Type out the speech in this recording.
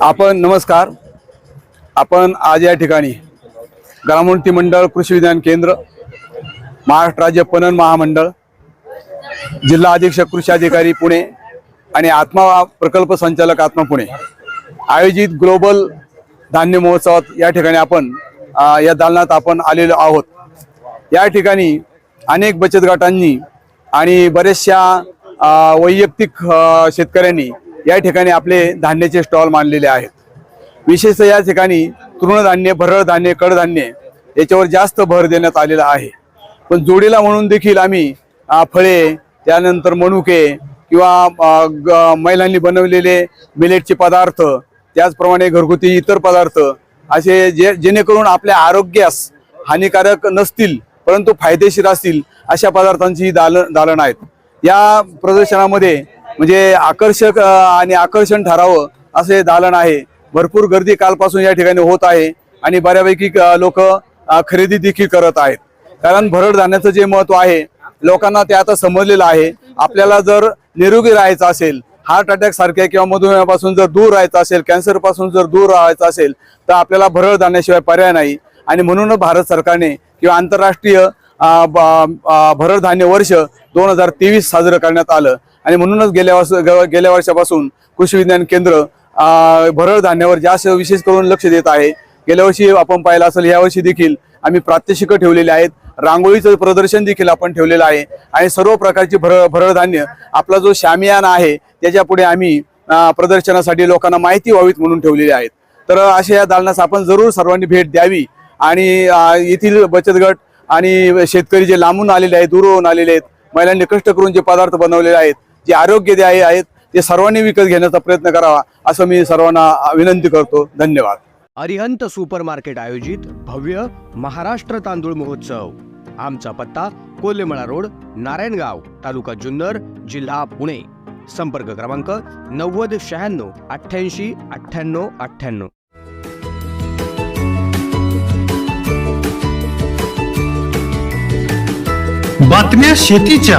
आपण नमस्कार. आपण आज या ठिकाणी ग्रामोन्नती मंडळ कृषी विज्ञान केंद्र महाराष्ट्र राज्य पणन महामंडळ जिल्हा अधीक्षक कृषी अधिकारी पुणे आणि आत्मा प्रकल्प संचालक आत्मा पुणे आयोजित ग्लोबल धान्य महोत्सवात या ठिकाणी आपण या दालनात आपण आलेलो आहोत. या ठिकाणी अनेक बचत गटांनी आणि बऱ्याचशा वैयक्तिक शेतकऱ्यांनी या ठिकाणी आपले धान्याचे स्टॉल मांडलेले आहेत. विशेषतः या ठिकाणी तृणधान्य भरळ धान्य कडधान्य याच्यावर जास्त भर देण्यात आलेला आहे. पण जोडीला म्हणून देखील आम्ही फळे त्यानंतर मनुके किंवा ग- महिलांनी बनवलेले मिलेटचे पदार्थ त्याचप्रमाणे घरगुती इतर पदार्थ असे जे जेणेकरून आपल्या आरोग्यास हानिकारक नसतील परंतु फायदेशीर असतील अशा पदार्थांची दालन दालन आहेत. या प्रदर्शनामध्ये म्हणजे आकर्षक आणि आकर्षण ठरावं असे दालन आहे. भरपूर गर्दी कालपासून या ठिकाणी होत आहे आणि बऱ्यापैकी लोक खरेदी देखील करत आहेत. कारण भरड धान्याचं जे महत्त्व आहे लोकांना ते आता समजलेलं आहे. आपल्याला जर निरोगी राहायचं असेल हार्ट अटॅक सारख्या किंवा मधुमेहापासून जर दूर राहायचं असेल कॅन्सरपासून जर दूर राहायचं असेल तर आपल्याला भरड धान्याशिवाय पर्याय नाही. आणि म्हणूनच भारत सरकारने किंवा आंतरराष्ट्रीय ब- भरड धान्य वर्ष दोन हजार तेवीस साजरं करण्यात आलं. आणि म्हणूनच गेल्या वर्ष ग- गेल्या वर्षापासून कृषी विज्ञान केंद्र भरळ धान्यावर जास्त विशेष करून लक्ष देत आहे. गेल्या वर्षी आपण पाहिलं असेल यावर्षी देखील आम्ही प्रात्यक्षिकं ठेवलेली आहेत. रांगोळीचं प्रदर्शन देखील आपण ठेवलेलं आहे. आणि सर्व प्रकारची भर भरड धान्य आपला जो शामियाना आहे त्याच्या पुढे आम्ही प्रदर्शनासाठी लोकांना माहिती व्हावीत म्हणून ठेवलेली आहेत. तर अशा या दालनास आपण जरूर सर्वांनी भेट द्यावी. आणि येथील बचत गट आणि शेतकरी जे लांबून आलेले आहेत दूरहून आलेले आहेत महिलांनी कष्ट करून जे पदार्थ बनवलेले आहेत जे आरोग्यदायी आहेत ते सर्वांनी विकत घेण्याचा प्रयत्न करावा असं मी सर्वांना विनंती करतो. धन्यवाद. अरिहंत सुपर मार्केट आयोजित भव्य महाराष्ट्र तांदूळ महोत्सव. आमचा पत्ता कोल्हेमळा रोड नारायणगाव तालुका जुन्नर जिल्हा पुणे. संपर्क क्रमांक नव्वद शहाण्णव अठ्ठ्याऐंशी अठ्ठ्याण्णव अठ्ठ्याण्णव. बातम्या शेतीच्या.